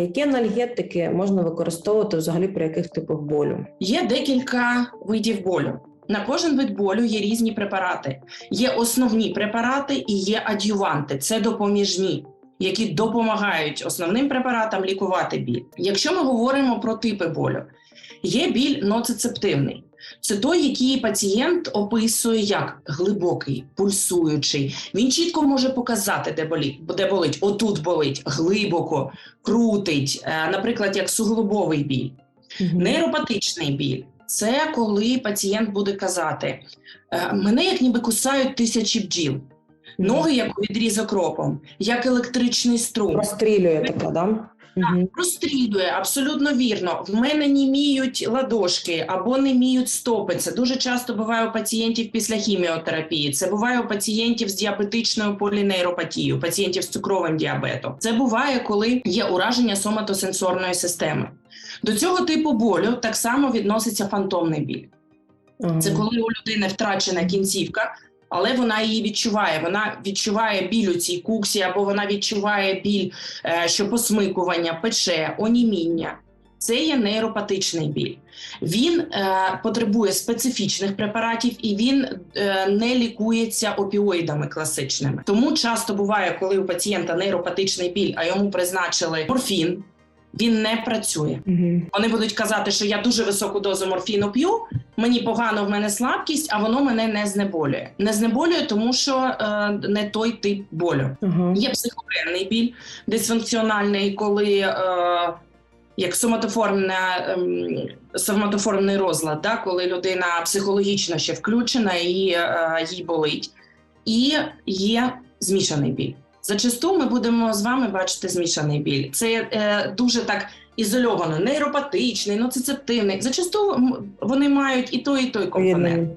Які анальгетики можна використовувати взагалі при яких типах болю? Є декілька видів болю. На кожен вид болю є різні препарати. Є основні препарати і є адюванти. Це допоміжні, які допомагають основним препаратам лікувати біль. Якщо ми говоримо про типи болю, є біль ноцицептивний. Це той, який пацієнт описує як глибокий, пульсуючий. Він чітко може показати, де болить, де болить. Отут болить глибоко, крутить, Е, наприклад, як суглобовий біль. Нейропатичний біль це коли пацієнт буде казати: «Е, мене як ніби кусають тисячі бджіл, ноги як у відрізок ропом, як електричний струм. Розстрілює таке, да? Мгм. Розстрілює абсолютно вірно. В мене німіють ладошки або неміють стопи. Це дуже часто буває у пацієнтів після хіміотерапії. Це буває у пацієнтів з діабетичною полінейропатією, пацієнтів з цукровим діабетом. Це буває, коли є ураження соматосенсорної системи. До цього типу болю так само відноситься фантомний біль. Це коли у людини втрачена кінцівка, але вона її відчуває. Вона відчуває біль у цій куксі, або вона відчуває біль, е, що посмикування, пече, оніміння. Це є нейропатичний біль. Він е, потребує специфічних препаратів і він е, не лікується опіоїдами класичними. Тому часто буває, коли у пацієнта нейропатичний біль, а йому призначили морфін, він не працює. Мгм. Вони будуть казати, що я дуже високу дозу морфіну п'ю, мені погано, в мене слабкість, а воно мене не знеболює. Не знеболює, тому що е, не той тип болю. Ага. Є психогенний біль, дисфункціональний, коли е, як соматоформна, ем, соматоформний розлад, да, коли людина психологічно ще включена і е, їй болить. І є змішаний біль. Зачасту ми будемо з вами бачити змішаний біль. Це е, дуже так ізольовано, нейропатичний, ноцицептивний. Зачасту вони мають і той, і той компонент.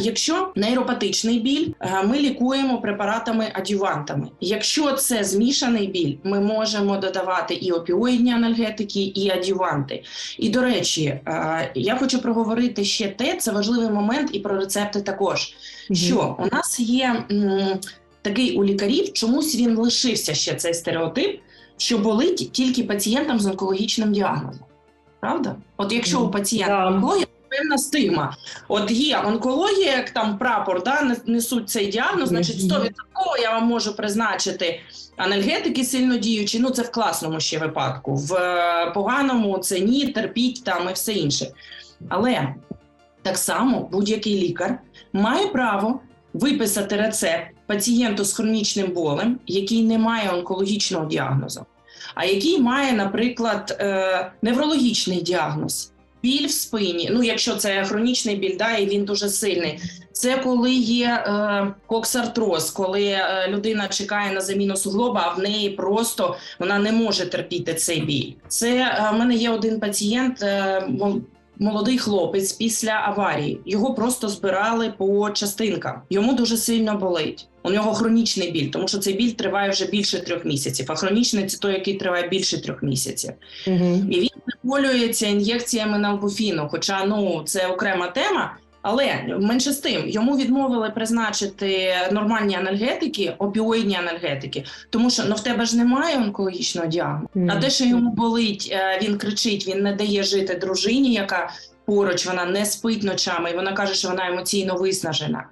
Якщо нейропатичний біль, е, ми лікуємо препаратами адювантами. Якщо це змішаний біль, ми можемо додавати і опіоїдні анальгетики, і адюванти. І до речі, е, я хочу проговорити ще те, це важливий момент, і про рецепти також. Що у нас є такий у лікарів, чомусь він лишився ще цей стереотип, що болить тільки пацієнтам з онкологічним діагнозом. Правда? От якщо у пацієнта Да. онкологія, певна стигма. От є онкологія, як там прапор, да, несуть цей діагноз, значить 100% я вам можу призначити анальгетики сильно діючі. Ну це в класному ще випадку. В е, поганому це ні, терпіть там і все інше. Але так само будь-який лікар має право виписати рецепт пацієнту з хронічним болем, який не має онкологічного діагнозу, а який має, наприклад, е, неврологічний діагноз. Біль в спині, ну якщо це хронічний біль, да, і він дуже сильний. Це коли є е, коксартроз, коли е, людина чекає на заміну суглоба, а в неї просто вона не може терпіти цей біль. Це в мене є один пацієнт, молодий хлопець після аварії. Його просто збирали по частинкам. Йому дуже сильно болить. У нього хронічний біль, тому що цей біль триває вже більше трьох місяців. А хронічний це той, який триває більше трьох місяців. угу. І він знеболюється ін'єкціями на налбуфіну. Хоча ну це окрема тема. Але менше з тим йому відмовили призначити нормальні анальгетики, опіоїдні анальгетики, тому що ну в тебе ж немає онкологічного діагнозу. Мгм. А те, що йому болить, е, він кричить, він не дає жити дружині, яка поруч, вона не спить ночами, і вона каже, що вона емоційно виснажена.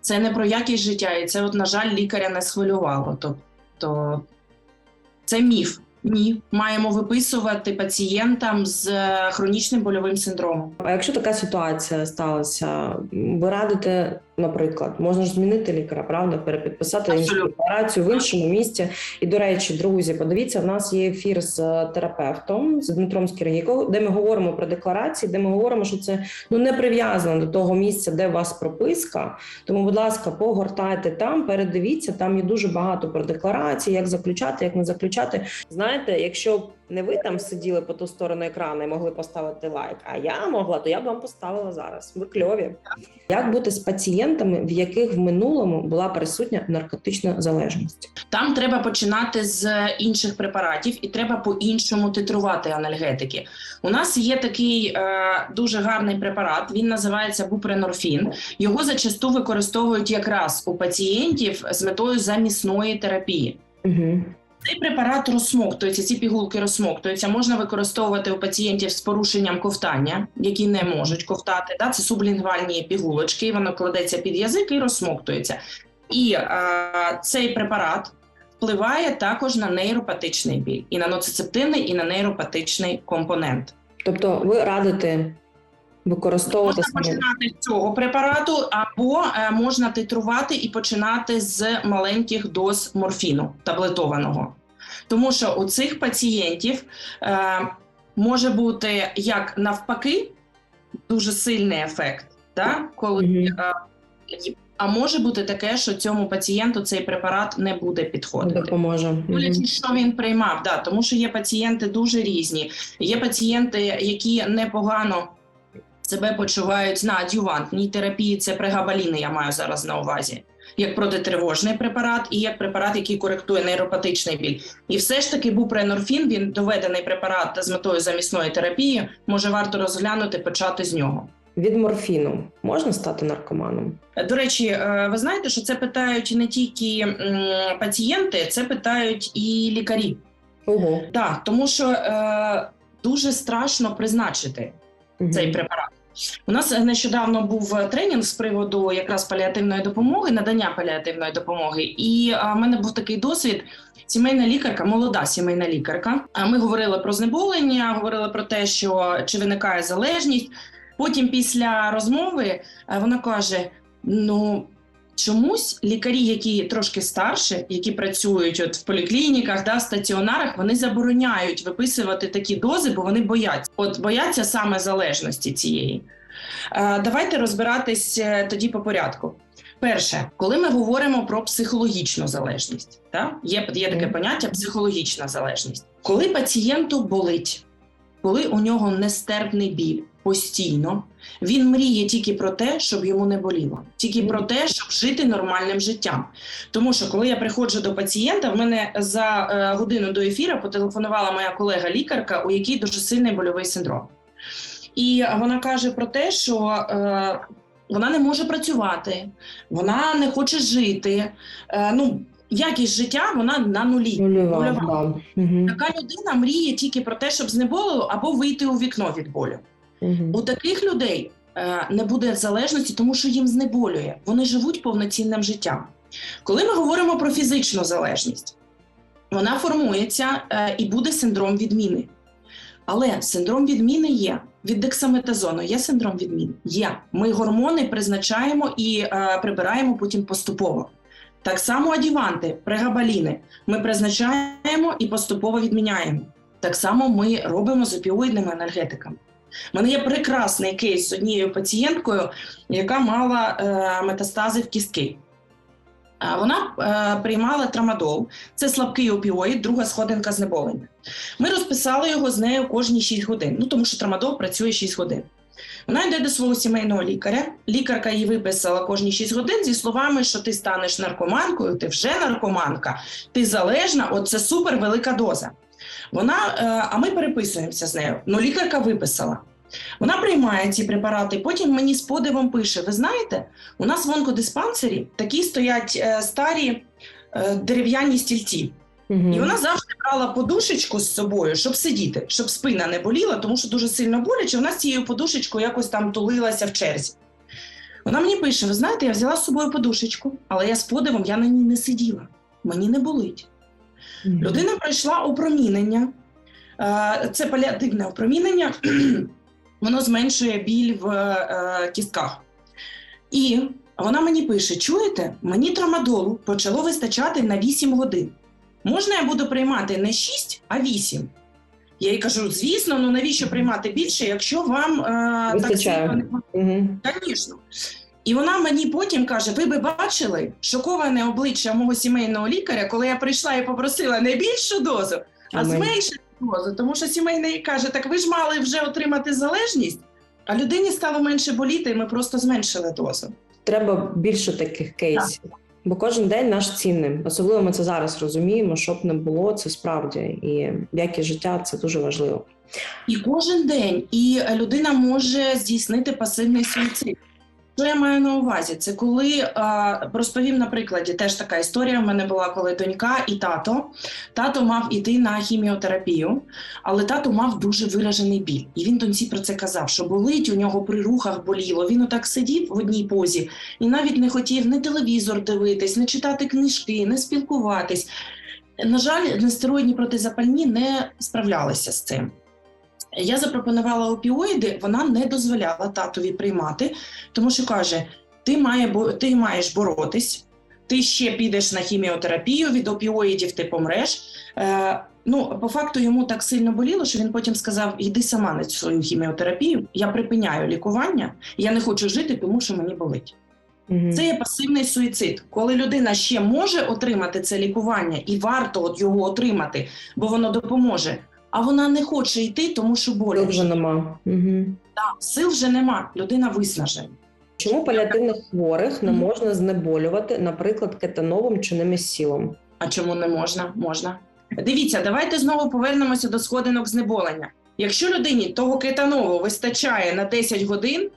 Це не про якість життя, і це, от, на жаль, лікаря не схвилювало. Тобто це міф. Ні, маємо виписувати пацієнтам з е, хронічним больовим синдромом. А якщо така ситуація сталася, ви радите, наприклад, можна ж змінити лікаря, правда, перепідписати іншу декларацію в іншому місці. І до речі, друзі, подивіться, в нас є ефір з е, терапевтом з Дмитром Скіргійко, де ми говоримо про декларації, де ми говоримо, що це ну не прив'язано до того місця, де у вас прописка. Тому, будь ласка, погортайте там, передивіться. Там є дуже багато про декларації, як заключати, як не заключати. Знаєте, якщо б не ви там сиділи по ту сторону екрану і могли поставити лайк, а я могла, то я б вам поставила зараз. Ви кльові. Як бути з пацієнтами, в яких в минулому була присутня наркотична залежність? Там треба починати з інших препаратів і треба по-іншому титрувати анальгетики. У нас є такий е, дуже гарний препарат. Він називається бупренорфін. Його зачасту використовують якраз у пацієнтів з метою замісної терапії. Угу. Цей препарат розсмоктується, ці пігулки розсмоктуються. Можна використовувати у пацієнтів з порушенням ковтання, які не можуть ковтати. Да? Це сублінгвальні пігулочки, воно кладеться під язик і розсмоктується. І е, цей препарат впливає також на нейропатичний біль, і на ноцицептивний, і на нейропатичний компонент. Тобто ви радите використовувати Можна починати з цього препарату, або е, можна титрувати і починати з маленьких доз морфіну таблетованого. Тому що у цих пацієнтів е, може бути як навпаки дуже сильний ефект, да? коли, Мгм. е, а може бути таке, що цьому пацієнту цей препарат не буде підходити. допоможе. Дивлячись, що він приймав, да, тому що є пацієнти дуже різні. Є пацієнти, які непогано себе почувають на адювантній терапії. Це прегабаліни, я маю зараз на увазі. Як протитривожний препарат і як препарат, який коректує нейропатичний біль. І все ж таки бупренорфін, він доведений препарат з метою замісної терапії. Може варто розглянути почати з нього. Від морфіну можна стати наркоманом? До речі, е, ви знаєте, що це питають не тільки пацієнти, це питають і лікарі. Ого. Так, тому що е, дуже страшно призначити Мгм. цей препарат. У нас нещодавно був тренінг з приводу якраз паліативної допомоги, надання паліативної допомоги. І е, в мене був такий досвід. Сімейна лікарка, молода сімейна лікарка. А ми говорили про знеболення, говорили про те, що чи виникає залежність. Потім, після розмови, е, вона каже: ну. Чомусь лікарі, які трошки старше, які працюють от в поліклініках, да, в стаціонарах, вони забороняють виписувати такі дози, бо вони бояться. От бояться саме залежності цієї. Е, давайте розбиратись е, тоді по порядку. Перше, коли ми говоримо про психологічну залежність, да? є, є таке поняття психологічна залежність. Коли пацієнту болить, коли у нього нестерпний біль постійно, він мріє тільки про те, щоб йому не боліло, тільки про те, щоб жити нормальним життям. Тому що коли я приходжу до пацієнта, в мене за е, годину до ефіру потелефонувала моя колега-лікарка, у якій дуже сильний больовий синдром. І вона каже про те, що е, вона не може працювати, вона не хоче жити. Е, ну, якість життя вона на нулі. Нульова. Нульова. Да. Така людина мріє тільки про те, щоб знеболило або вийти у вікно від болю. Мгм. У таких людей е, не буде залежності, тому що їм знеболює. Вони живуть повноцінним життям. Коли ми говоримо про фізичну залежність, вона формується е, і буде синдром відміни. Але синдром відміни є. Від дексаметазону є синдром відміни? Є. Ми гормони призначаємо і е, прибираємо потім поступово. Так само адюванти, прегабаліни. Ми призначаємо і поступово відміняємо. Так само ми робимо з опіоїдними енергетиками. У мене є прекрасний кейс з однією пацієнткою, яка мала е, метастази в кістки. Вона е, приймала трамадол, це слабкий опіоїд, друга сходинка знеболення. Ми розписали його з нею кожні 6 годин, ну тому що трамадол працює 6 годин. Вона йде до свого сімейного лікаря. Лікарка їй виписала кожні 6 годин зі словами, що ти станеш наркоманкою, ти вже наркоманка, ти залежна, от це супер велика доза. Вона, е, а ми переписуємося з нею. Ну, лікарка виписала. Вона приймає ці препарати, потім мені з подивом пише: ви знаєте, у нас в онкодиспансері такі стоять е, старі е, дерев'яні стільці. І вона завжди брала подушечку з собою, щоб сидіти, щоб спина не боліла, тому що дуже сильно боляче. Вона з цією подушечкою якось там тулилася в черзі. Вона мені пише: ви знаєте, я взяла з собою подушечку, але я з подивом я на ній не сиділа. Мені не болить. Мгм. Людина пройшла опромінення. Е, Це паліативне опромінення, воно зменшує біль в е, кістках. І вона мені пише: чуєте, мені трамадолу почало вистачати на 8 годин. Можна я буду приймати не 6, а 8? Я їй кажу: звісно, ну навіщо приймати більше, якщо вам е, так сильно не. Звісно. І вона мені потім каже: ви би бачили шоковане обличчя мого сімейного лікаря, коли я прийшла і попросила не більшу дозу, а Амінь. зменшити дозу. Тому що сімейний каже: так ви ж мали вже отримати залежність, а людині стало менше боліти, і ми просто зменшили дозу. Треба більше таких кейсів. Бо кожен день наш цінний. Особливо ми це зараз розуміємо, щоб не було це справді, і якість життя це дуже важливо. І кожен день і людина може здійснити пасивний суїцид. Що я маю на увазі? Це коли розповім на прикладі, теж така історія. в мене була коли донька і тато. Тато мав іти на хіміотерапію, але тато мав дуже виражений біль. І він доньці про це казав, що болить у нього при рухах боліло. Він отак сидів в одній позі і навіть не хотів ні телевізор дивитись, не читати книжки, не спілкуватись. На жаль, нестероїдні протизапальні не справлялися з цим. Я запропонувала опіоїди, вона не дозволяла татові приймати, тому що каже: ти, має, ти маєш боротись, ти ще підеш на хіміотерапію, від опіоїдів ти помреш. Е, ну, по факту йому так сильно боліло, що він потім сказав: йди сама на свою хіміотерапію, я припиняю лікування, я не хочу жити, тому що мені болить. Це є пасивний суїцид, коли людина ще може отримати це лікування і варто от його отримати, бо воно допоможе. А вона не хоче йти, тому що Сил боляче. вже нема. Угу. Сил вже нема, людина виснажена. Чому паліативних хворих не можна знеболювати, наприклад, кетановим чи немесілом? А чому не можна? Можна. Дивіться, давайте знову повернемося до сходинок знеболення. Якщо людині того кетанову вистачає на 10 годин,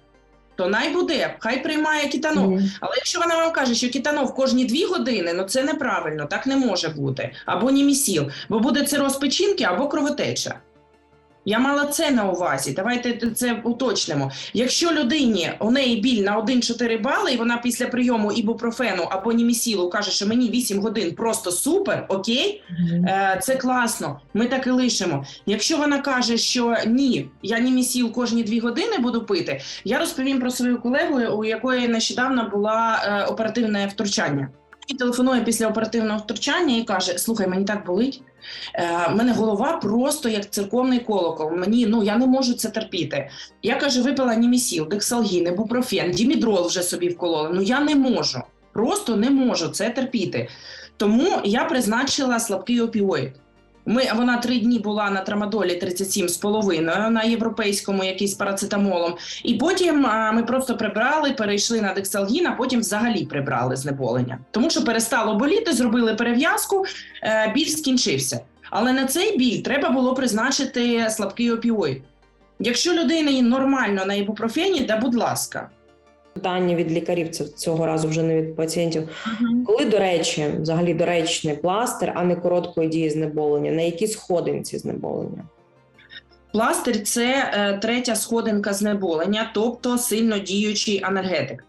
то най буде, хай приймає кітанов. Mm. Але якщо вона вам каже, що кітанов кожні дві години, ну це неправильно, так не може бути. Або німісіл, бо буде це розпечінки, або кровотеча. Я мала це на увазі. Давайте це уточнимо. Якщо людині у неї біль на 1-4 бали, і вона після прийому ібупрофену або німісілу каже, що мені 8 годин просто супер, окей. Е, Це класно, ми так і лишимо. Якщо вона каже, що ні, я німісіл кожні дві години буду пити, я розповім про свою колегу, у якої нещодавно була е, оперативне втручання. І телефонує після оперативного втручання і каже: Слухай, мені так болить. Е, мене голова просто як церковний колокол. Мені ну я не можу це терпіти. Я каже, випила німісіл, дексалгін, ібупрофен, дімідрол вже собі вколола. Ну я не можу, просто не можу це терпіти. Тому я призначила слабкий опіоїд. Ми, вона три дні була на трамадолі 37,5, на європейському якийсь парацетамолом. І потім а, ми просто прибрали, перейшли на дексалгін, а потім взагалі прибрали знеболення. Тому що перестало боліти, зробили перев'язку, е, біль скінчився. Але на цей біль треба було призначити слабкий опіоїд. Якщо людина нормально на ібупрофені, да будь ласка. Питання від лікарів це цього разу вже не від пацієнтів. Коли, до речі, взагалі доречний пластир, а не короткої дії знеболення, на якій сходинці знеболення? Пластир це е, третя сходинка знеболення, тобто сильно діючий анальгетик.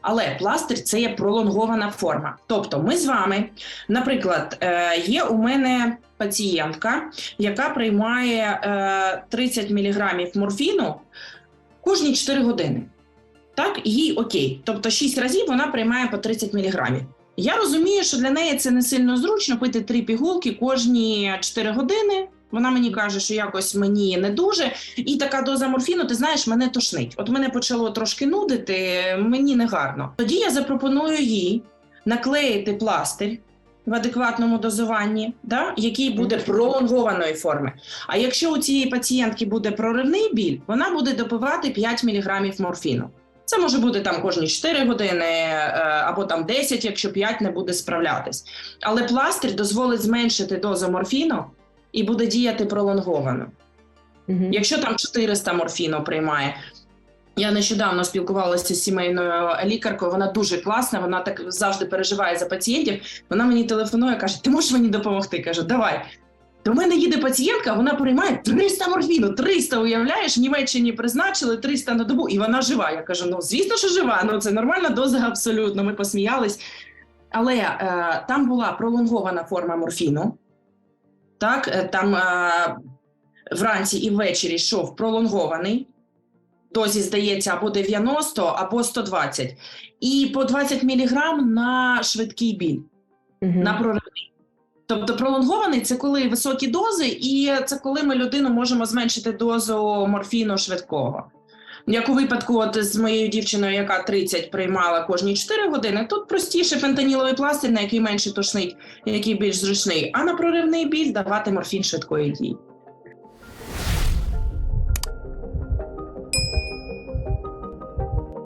Але пластир це є пролонгована форма. Тобто, ми з вами, наприклад, е, є у мене пацієнтка, яка приймає е, 30 мг морфіну кожні 4 години. Так, їй окей. Тобто 6 разів вона приймає по 30 мг. Я розумію, що для неї це не сильно зручно пити три пігулки кожні 4 години. Вона мені каже, що якось мені не дуже. І така доза морфіну, ти знаєш, мене тошнить. От мене почало трошки нудити, мені не гарно. Тоді я запропоную їй наклеїти пластир в адекватному дозуванні, да, який буде пролонгованої форми. А якщо у цієї пацієнтки буде проривний біль, вона буде допивати 5 мг морфіну. Це може бути там кожні 4 години е, або там 10, якщо 5 не буде справлятись. Але пластир дозволить зменшити дозу морфіну і буде діяти пролонговано. Мгм. Якщо там 400 морфіну приймає. Я нещодавно спілкувалася з сімейною лікаркою. Вона дуже класна. Вона так завжди переживає за пацієнтів. Вона мені телефонує, каже: Ти можеш мені допомогти? Кажу, давай. До мене їде пацієнтка, вона приймає 300 морфіну. 300, уявляєш, в Німеччині призначили 300 на добу, і вона жива. Я кажу: ну звісно, що жива. Ну це нормальна доза абсолютно. Ми посміялись. Але е, там була пролонгована форма морфіну. Так, е, там е, вранці і ввечері йшов пролонгований. Дозі, здається, або 90, або 120. І по 20 мг на швидкий біль, Мгм. на проривний. Тобто пролонгований це коли високі дози, і це коли ми людину можемо зменшити дозу морфіну швидкого. Як у випадку, от з моєю дівчиною, яка 30 приймала кожні 4 години, тут простіше фентаніловий пластир, на який менше тошнить, який більш зручний, а на проривний біль давати морфін швидкої дії.